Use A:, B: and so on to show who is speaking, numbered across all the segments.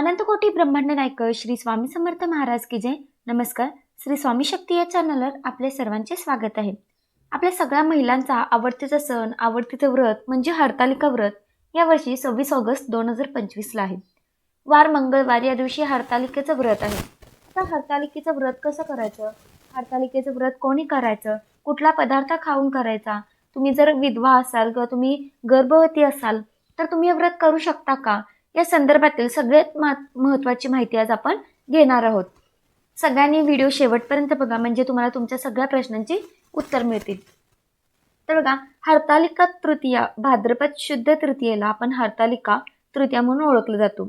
A: अनंतकोटी ब्रह्मांड नायक श्री स्वामी समर्थ महाराज की जय. नमस्कार. श्री स्वामी शक्ती या चॅनलवर आपले सर्वांचे स्वागत आहे. आपल्या सगळ्या महिलांचा आवडतीचा सण आवडतीचं व्रत म्हणजे हरतालिका व्रत यावर्षी सव्वीस ऑगस्ट दोन हजार पंचवीसला आहे. वार मंगळवार या दिवशी हरतालिकेचं व्रत आहे. आता हरतालिकेचं व्रत कसं करायचं? हरतालिकेचं व्रत कोणी करायचं? कुठला पदार्थ खाऊन करायचा? तुम्ही जर विधवा असाल किंवा तुम्ही गर्भवती असाल तर तुम्ही हे व्रत करू शकता का? या संदर्भातील सगळ्यात महत्त्वाची माहिती आज आपण घेणार आहोत. सगळ्यांनी व्हिडिओ शेवटपर्यंत बघा म्हणजे तुम्हाला तुमच्या सगळ्या प्रश्नांची उत्तर मिळतील. तर बघा हरतालिका तृतीया भाद्रपद शुद्ध तृतीयेला आपण हरतालिका तृतीया म्हणून ओळखलं जातो.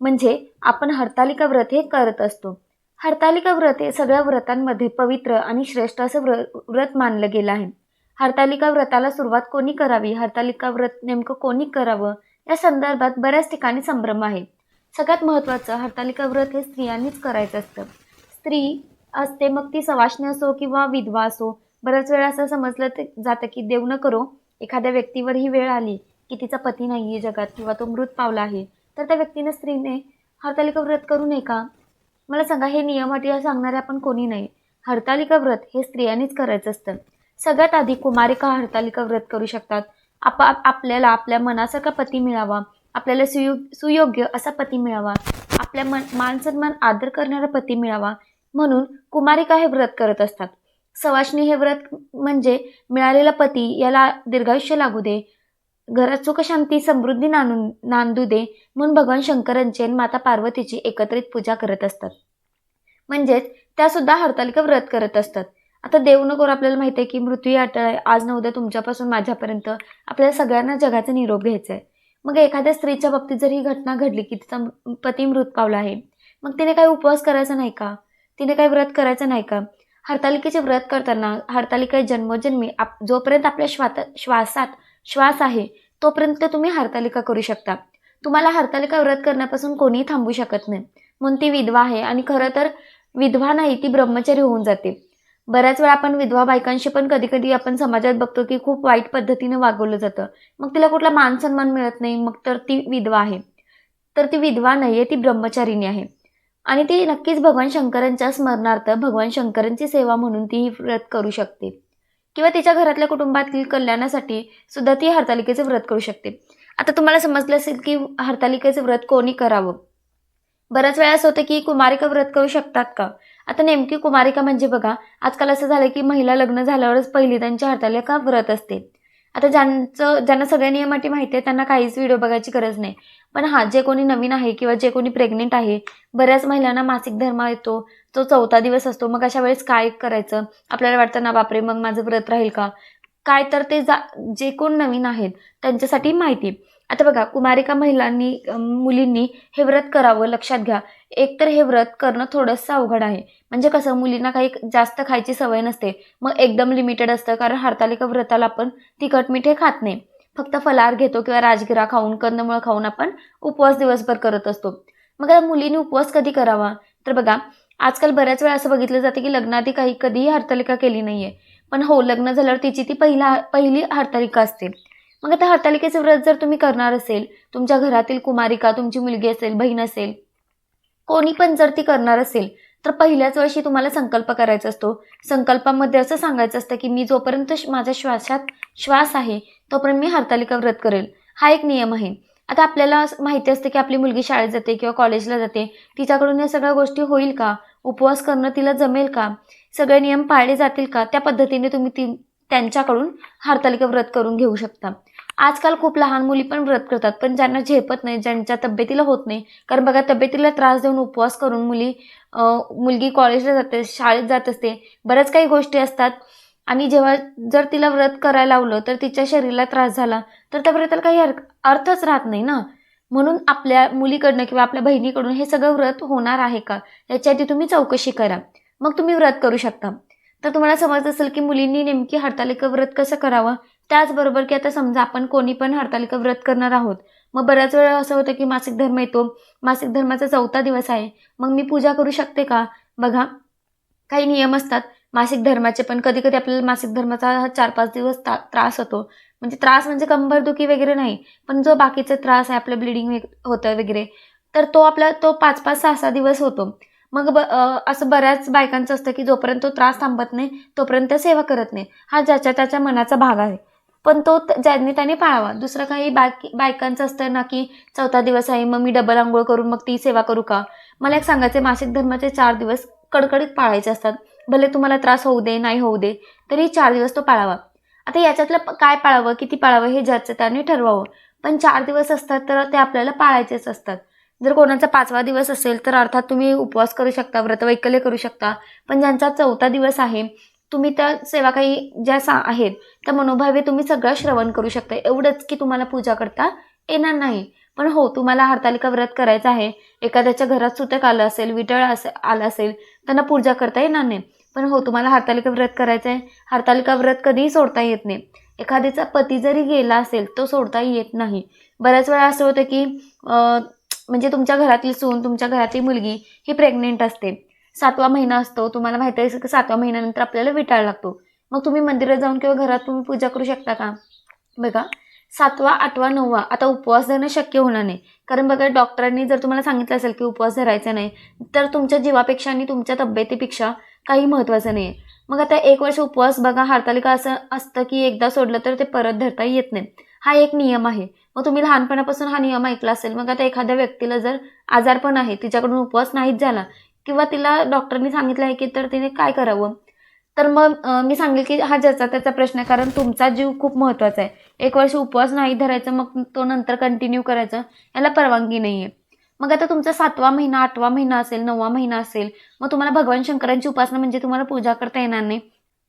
A: म्हणजे आपण हरतालिका व्रत हे करत असतो. हरतालिका व्रत हे सगळ्या व्रतांमध्ये पवित्र आणि श्रेष्ठ असं व्र व्रत मानलं गेलं आहे. हरतालिका व्रताला सुरुवात कोणी करावी? हरतालिका व्रत नेमकं कोणी करावं? या संदर्भात बऱ्याच ठिकाणी संभ्रम आहे. सगळ्यात महत्त्वाचं हरतालिका व्रत हे स्त्रियांनीच करायचं असतं. स्त्री असते मग ती सवाष्णी असो किंवा विधवा असो बऱ्याच वेळा असं समजलं ते जातं की देव न करो एखाद्या व्यक्तीवर ही वेळ आली की तिचा पती नाही आहे जगात किंवा तो मृत पावला आहे तर त्या व्यक्तीने स्त्रीने हरतालिका व्रत करू नये का? मला सांगा हे नियम अटी सांगणारे आपण कोणी नाही. हरतालिका व्रत हे स्त्रियांनीच करायचं असतं. सगळ्यात आधी कुमारिका हरतालिका व्रत करू शकतात. आप आपल्याला आपल्या मनासारखा पती मिळावा? आपल्याला सुयो सुयोग्य असा पती मिळावा? आपल्या मन मान सन्मान आदर करणारा पती मिळावा? म्हणून कुमारिका हे व्रत करत असतात. सवाष्णी हे व्रत म्हणजे मिळालेला पती याला दीर्घायुष्य लागू दे. घरात सुख शांती समृद्धी नांदून नांदू दे. म्हणून भगवान शंकरांची आणि माता पार्वतीची एकत्रित पूजा करत असतात. म्हणजेच त्यासुद्धा हरतालिका व्रत करत असतात. आता देवनकोर आपल्याला माहिती आहे की मृत्यू अटळ आहे. आज न उद्या तुमच्यापासून माझ्यापर्यंत आपल्याला सगळ्यांना जगाचा निरोप घ्यायचा आहे. मग एखाद्या स्त्रीच्या बाबतीत जर ही घटना घडली की तिचा पती मृत पावला आहे मग तिने काही उपवास करायचा नाही का? तिने काही व्रत करायचं नाही का? हरतालिकेचे व्रत करताना हरतालिका जन्मोजन्मी आप जोपर्यंत आपल्या श्वात श्वासात श्वास आहे तोपर्यंत तुम्ही हरतालिका करू शकता. तुम्हाला हरतालिका व्रत करण्यापासून कोणीही थांबू शकत नाही. म्हणून ती विधवा आहे आणि खरं तर विधवा नाही ती ब्रह्मचारी होऊन जाते. बऱ्याच वेळा आपण विधवा बायकांशी पण कधी कधी आपण समाजात बघतो की खूप वाईट पद्धतीने वागवलं जातं. मग तिला कुठला मान सन्मान मिळत नाही मग तर ती विधवा आहे. तर ती विधवा नाही आहे ती ब्रह्मचारिणी आहे. आणि ती नक्कीच भगवान शंकरांच्या स्मरणार्थ भगवान शंकरांची सेवा म्हणून ती ही व्रत करू शकते. किंवा तिच्या घरातल्या कुटुंबातील कल्याणासाठी सुद्धा ती हरतालिकेचे व्रत करू शकते. आता तुम्हाला समजलं असेल की हरतालिकेचे व्रत कोणी करावं? बऱ्याच वेळा असं होतं की कुमारिका व्रत करू शकतात का? आता नेमकी कुमारिका म्हणजे बघा आजकाल असं झालं की महिला लग्न झाल्यावरच पहिली त्यांच्या हरतालिका व्रत असते. आता ज्यांचं ज्यांना सगळ्या नियमाटी माहिती आहे त्यांना काहीच व्हिडिओ बघायची गरज नाही. पण हा जे कोणी नवीन आहे किंवा जे कोणी प्रेग्नेंट आहे बऱ्याच महिलांना मासिक धर्म येतो तो चौथा दिवस असतो. मग अशा वेळेस काय करायचं? आपल्याला वाटतं ना बापरे मग माझं व्रत राहील का? काय तर ते जा जे कोण नवीन आहेत त्यांच्यासाठी माहिती. आता बघा कुमारिका महिलांनी मुलींनी हे व्रत करावं लक्षात घ्या. एकतर हे व्रत करणं थोडंसं अवघड आहे. म्हणजे कसं मुलींना काही जास्त खायची सवय नसते. मग एकदम लिमिटेड असतं कारण हरतालिका व्रताला आपण तिखट मिठे खात नाही. फक्त फलार घेतो किंवा राजगिरा खाऊन कंदमुळं खाऊन आपण उपवास दिवसभर करत असतो. मग मुलींनी उपवास कधी करावा? तर बघा आजकाल बऱ्याच वेळा असं बघितलं जातं की लग्नाआधी काही कधीही हरतालिका केली नाही आहे पण हो लग्न झाल्यावर तिची ती पहिला पहिली हरतालिका असते. मग आता हरतालिकेचं व्रत जर तुम्ही करणार असेल तुमच्या घरातील कुमारिका तुमची मुलगी असेल बहीण असेल कोणी पण जर ती करणार असेल तर पहिल्याच वर्षी तुम्हाला संकल्प करायचा असतो. संकल्पामध्ये असं सांगायचं असतं की मी जोपर्यंत माझ्या श्वासात श्वास आहे तोपर्यंत मी हरतालिका व्रत करेल. हा एक नियम आहे. आता आपल्याला माहिती असते की आपली मुलगी शाळेत जाते किंवा कॉलेजला जाते. तिच्याकडून या सगळ्या गोष्टी होईल का? उपवास करणं तिला जमेल का? सगळे नियम पाळले जातील का? त्या पद्धतीने तुम्ही ती त्यांच्याकडून हरतालिका व्रत करून घेऊ शकता. आजकाल खूप लहान मुली पण व्रत करतात पण ज्यांना झेपत नाही ज्यांच्या तब्येतीला होत नाही कारण बघा तब्येतीला त्रास देऊन उपवास करून मुली मुलगी कॉलेजला जाते शाळेत जात असते. बऱ्याच काही गोष्टी असतात. आणि जेव्हा जर तिला व्रत करायला लावलं तर तिच्या शरीराला त्रास झाला तर त्या व्रताला काही अर्थच राहत नाही ना. म्हणून आपल्या मुलीकडनं किंवा आपल्या बहिणीकडून हे सगळं व्रत होणार आहे का? याच्या आधी तुम्ही चौकशी करा. मग तुम्ही व्रत करू शकता. तर तुम्हाला समजत असेल की मुलींनी नेमकी हरतालिका व्रत कसं करावं? त्याचबरोबर की आता समजा आपण कोणी पण हरतालिका व्रत करणार आहोत मग बऱ्याच वेळा असं होतं की मासिक धर्म येतो मासिक धर्माचा चौथा दिवस आहे मग मी पूजा करू शकते का? बघा काही नियम असतात. मासिक धर्माचे पण कधी कधी आपल्याला मासिक धर्माचा चार पाच दिवस त्रास होतो. म्हणजे त्रास म्हणजे कंबरदुखी वगैरे नाही पण जो बाकीचा त्रास आहे आपलं ब्लिडिंग होतं वगैरे तर तो आपला तो पाच पाच सहा सहा दिवस होतो. मग ब असं बऱ्याच बायकांचं असतं की जोपर्यंत तो त्रास थांबत नाही तोपर्यंत सेवा करत नाही. हा ज्याच्या त्याच्या मनाचा भाग आहे. पण तो त- ज्यांनी त्याने पाळावा. दुसरं काही बाकी बायकांचं असतं ना की चौथा दिवस आहे मग मी डबल आंघोळ करून मग ती सेवा करू का? मला एक सांगायचे मासिक धर्माचे चार दिवस कडकडीत पाळायचे असतात. भले तुम्हाला त्रास होऊ दे नाही होऊ दे तरी चार दिवस तो पाळावा. आता याच्यातलं काय पाळावं किती पाळावं हे ज्याचं त्याने ठरवावं. पण चार दिवस असतात तर ते आपल्याला पाळायचेच असतात. जर कोणाचा पाचवा दिवस असेल तर अर्थात तुम्ही उपवास करू शकता व्रतवैकल्य करू शकता. पण ज्यांचा चौथा दिवस आहे तुम्ही त्या सेवा काही ज्या सा आहेत त्या मनोभावे तुम्ही सगळं श्रवण करू शकता. एवढंच की तुम्हाला पूजा करता येणार नाही. पण हो तुम्हाला हरतालिका व्रत करायचं आहे. एखाद्याच्या घरात सुतक आलं असेल विटळ असे आलं असेल त्यांना पूजा करता येणार नाही. पण हो तुम्हाला हरतालिका व्रत करायचं आहे. हरतालिका व्रत कधीही सोडता येत नाही. एखाद्याचा पती जरी गेला असेल तो सोडता येत नाही. बऱ्याच वेळा असं होतं की म्हणजे तुमच्या घरातली सून तुमच्या घरातली मुलगी ही प्रेग्नेंट असते. सातवा महिना असतो तुम्हाला माहिती आहे की सातव्या महिन्यानंतर आपल्याला विटाळ लागतो. मग तुम्ही मंदिरात जाऊन किंवा घरात तुम्ही पूजा करू शकता का? बघा सातवा आठवा नववा आता उपवास धरणं शक्य होणार नाही. कारण बघा डॉक्टरांनी जर तुम्हाला सांगितलं असेल की उपवास धरायचा नाही तर तुमच्या जीवापेक्षा आणि तुमच्या तब्येतीपेक्षा काही महत्त्वाचं नाही आहे मग आता एक वर्ष उपवास बघा हरतालिका असं असतं की एकदा सोडलं तर ते परत धरता येत नाही. हा एक नियम आहे. मग तुम्ही लहानपणापासून हा नियम ऐकला असेल मग आता एखाद्या व्यक्तीला जर आजारपण आहे तिच्याकडून उपवास नाहीच झाला किंवा तिला डॉक्टरनी सांगितलं आहे की तर तिने काय करावं? तर मग मी सांगेल की हा ज्याचा त्याचा प्रश्न आहे कारण तुमचा जीव खूप महत्त्वाचा आहे. एक वर्ष उपवास नाही धरायचा मग तो नंतर कंटिन्यू करायचं याला परवानगी नाही आहे मग आता तुमचा सातवा महिना आठवा महिना असेल नववा महिना असेल मग तुम्हाला भगवान शंकरांची उपासना म्हणजे तुम्हाला पूजा करता येणार नाही.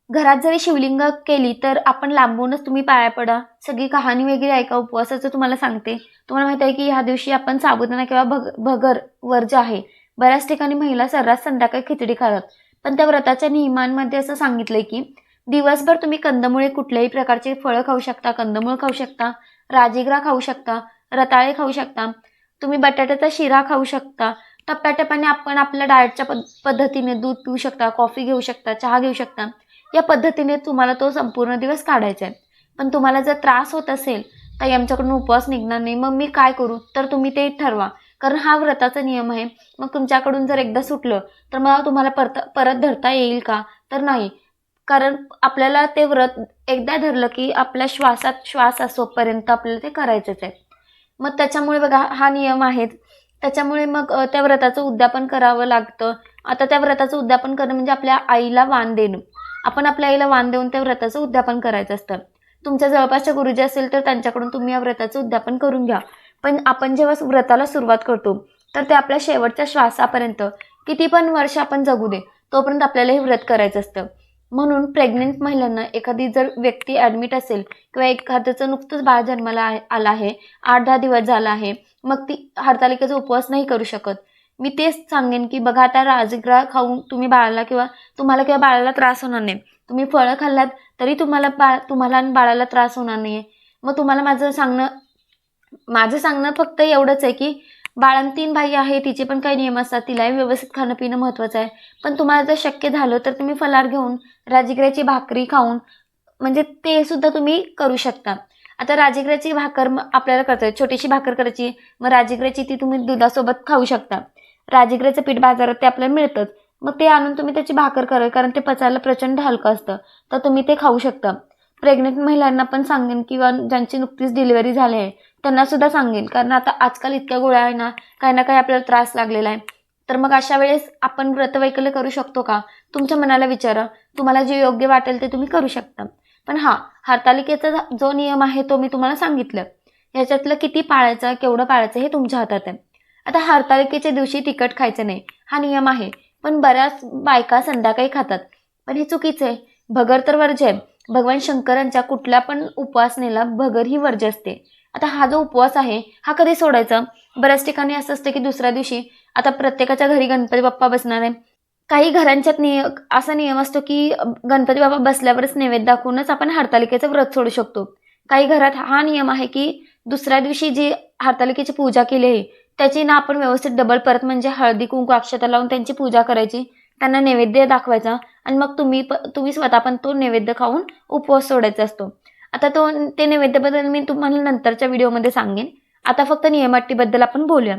A: घरात जरी शिवलिंग केली तर आपण लांबूनच तुम्ही पाया पडा. सगळी कहाणी वगैरे ऐका उपवासाचं तुम्हाला सांगते. तुम्हाला माहिती आहे की ह्या दिवशी आपण साबुदाणा किंवा भग भगर वर्ज आहे बऱ्याच ठिकाणी महिला सर्रास संध्याकाळी खिचडी खातात. पण त्या व्रताच्या नियमांमध्ये असं सांगितलंय की दिवसभर तुम्ही कंदमुळे कुठल्याही प्रकारचे फळं खाऊ शकता कंदमुळ खाऊ शकता राजीग्रा खाऊ शकता रताळे खाऊ शकता तुम्ही बटाट्याचा शिरा खाऊ शकता टप्प्याटप्प्याने आपण आपल्या डाएटच्या पद्धतीने दूध पिऊ शकता कॉफी घेऊ शकता चहा घेऊ शकता. या पद्धतीने तुम्हाला तो संपूर्ण दिवस काढायचा आहे. पण तुम्हाला जर त्रास होत असेल तर आमच्याकडून उपवास निघणार नाही. मग मी काय करू? तर तुम्ही ते ठरवा. कारण हा व्रताचा नियम आहे. मग तुमच्याकडून जर एकदा सुटलं तर मग तुम्हाला परत परत धरता येईल का? तर नाही. कारण आपल्याला ते व्रत एकदा धरलं की आपल्या श्वासात श्वास असोपर्यंत आपल्याला ते करायचंच आहे. मग त्याच्यामुळे बघा हा नियम आहेत त्याच्यामुळे मग त्या व्रताचं उद्यापन करावं लागतं. आता त्या व्रताचं उद्यापन करणं म्हणजे आपल्या आईला वाण देणं. आपण आपल्या आईला वाण देऊन त्या व्रताचं उद्यापन करायचं असतं. तुमच्या जवळपासच्या गुरुजी असेल तर त्यांच्याकडून तुम्ही या व्रताचं उद्यापन करून घ्या. पण आपण जेव्हा व्रताला सुरुवात करतो तर ते आपल्या शेवटच्या श्वासापर्यंत किती पण वर्ष आपण जगू दे तोपर्यंत आपल्याला हे व्रत करायचं असतं. म्हणून प्रेग्नेंट महिलांना एखादी जर व्यक्ती ॲडमिट असेल किंवा एखाद्याचं नुकतंच बाळ जन्माला आलं आहे आठ दहा दिवस झाला आहे मग ती हरतालिकेचा उपवास नाही करू शकत. मी तेच सांगेन की बघा आता राजगिरा खाऊन तुम्ही बाळाला किंवा तुम्हाला किंवा बाळाला त्रास होणार नाही. तुम्ही फळं खाल्लात तरी तुम्हाला बाळ तुम्हाला आणि बाळाला त्रास होणार नाही आहे मग तुम्हाला माझं सांगणं माझं सांगणं फक्त एवढंच आहे की बाळां तीन बाई आहे तिचे पण काही नियम असतात तिलाही व्यवस्थित खाणं पिणं महत्त्वाचं आहे. पण तुम्हाला जर शक्य झालं तर तुम्ही फलार घेऊन राजगिऱ्याची भाकरी खाऊन म्हणजे ते सुद्धा तुम्ही करू शकता. आता राजगिऱ्याची भाकर मग आपल्याला करता छोटीशी भाकर करायची मग राजगिऱ्याची ती तुम्ही दुधासोबत खाऊ शकता. राजगिऱ्याचं पीठ बाजारात ते आपल्याला मिळतंच. मग ते आणून तुम्ही त्याची भाकर करा कारण ते पचायला प्रचंड हलकं असतं. तर तुम्ही ते खाऊ शकता. प्रेग्नेंट महिलांना पण सांगेन किंवा ज्यांची नुकतीच डिलिव्हरी झाली आहे त्यांना सुद्धा सांगेन. कारण आता आजकाल इतक्या गोळ्या आहे ना काही ना काही आपल्याला त्रास लागलेला आहे. तर मग अशा वेळेस आपण व्रतवैकल्य करू शकतो का? तुमच्या मनाला विचारा. तुम्हाला जे योग्य वाटेल ते तुम्ही करू शकता. पण हां हरतालिकेचा जो नियम आहे तो मी तुम्हाला सांगितलं. ह्याच्यातलं किती पाळायचं केवढं पाळायचं हे तुमच्या हातात आहे. आता हरतालिकेच्या दिवशी तिखट खायचं नाही. हा नियम आहे. पण बऱ्याच बायका संध्याकाळी खातात. पण हे चुकीचं आहे. भगर तर वर्ज्य आहे. भगवान शंकरांच्या कुठल्या पण उपासनेला भगर ही वर्ज्य असते. आता हा जो उपवास आहे हा कधी सोडायचा? बऱ्याच ठिकाणी असं असतं की दुसऱ्या दिवशी आता प्रत्येकाच्या घरी गणपती बाप्पा बसणार आहे. काही घरांच्यात निय असा नियम असतो की गणपती बाप्पा बसल्यावरच नैवेद्य दाखवूनच आपण हरतालिकेचं व्रत सोडू शकतो. काही घरात हा नियम आहे की दुसऱ्या दिवशी जी हरतालिकेची पूजा केली आहे त्याची ना आपण व्यवस्थित डबल परत म्हणजे हळदी कुंकू अक्षता लावून त्यांची पूजा करायची. त्यांना नैवेद्य दाखवायचा आणि मग तुम्ही प तुम्ही स्वतः पण तो नैवेद्य खाऊन उपवास सोडायचा असतो. आता तो ते नैवेद्याबद्दल मी तुम्हाला नंतरच्या व्हिडिओमध्ये सांगेन. आता फक्त नियमाटीबद्दल आपण बोलूया.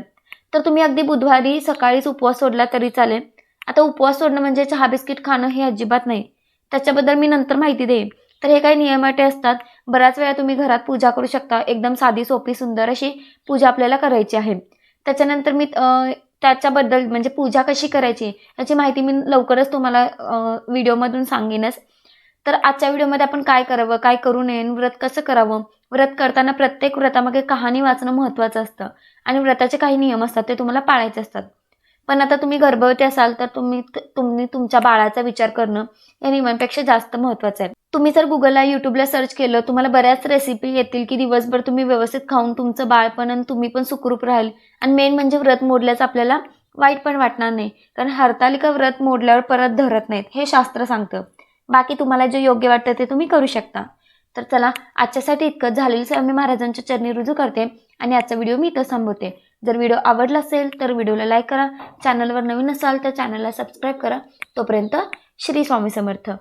A: तर तुम्ही अगदी बुधवारी सकाळीच उपवास सोडला तरी चालेल. आता उपवास सोडणं म्हणजे चहा बिस्किट खाणं हे अजिबात नाही. त्याच्याबद्दल मी नंतर माहिती देईन. तर हे काही नियमाटे असतात. बऱ्याच वेळा तुम्ही घरात पूजा करू शकता. एकदम साधी सोपी सुंदर अशी पूजा आपल्याला करायची आहे. त्याच्यानंतर मी त्याच्याबद्दल म्हणजे पूजा कशी करायची याची माहिती मी लवकरच तुम्हाला व्हिडिओमधून सांगेनच. तर आजच्या व्हिडिओमध्ये आपण काय करावं काय करू नये व्रत कसं करावं? व्रत करताना प्रत्येक व्रतामागे कहाणी वाचणं महत्त्वाचं असतं आणि व्रताचे काही नियम असतात ते तुम्हाला पाळायचे असतात. पण आता तुम्ही गर्भवती असाल तर तुम्ही तुम्ही तुमच्या बाळाचा विचार करणं या नियमांपेक्षा जास्त महत्त्वाचं आहे. तुम्ही जर गुगलला यूट्यूबला सर्च केलं तुम्हाला बऱ्याच रेसिपी येतील की दिवसभर तुम्ही व्यवस्थित खाऊन तुमचं बाळपण आणि तुम्ही पण सुखरूप राहील. आणि मेन म्हणजे व्रत मोडल्याचं आपल्याला वाईट पण वाटणार नाही. कारण हरतालिका व्रत मोडल्यावर परत धरत नाहीत हे शास्त्र सांगतं. बाकी तुम्हाला जे योग्य वाटतं ते तुम्ही करू शकता. तर चला आजच्यासाठी इतकंच. झालेलं स्वामी महाराजांच्या चरणी रुजू करते आणि आजचा व्हिडिओ मी इथं थांबवते. जर व्हिडिओ आवडला असेल तर व्हिडिओला लाईक करा. चॅनलवर नवीन असाल तर चॅनलला सबस्क्राईब करा. तोपर्यंत श्री स्वामी समर्थ.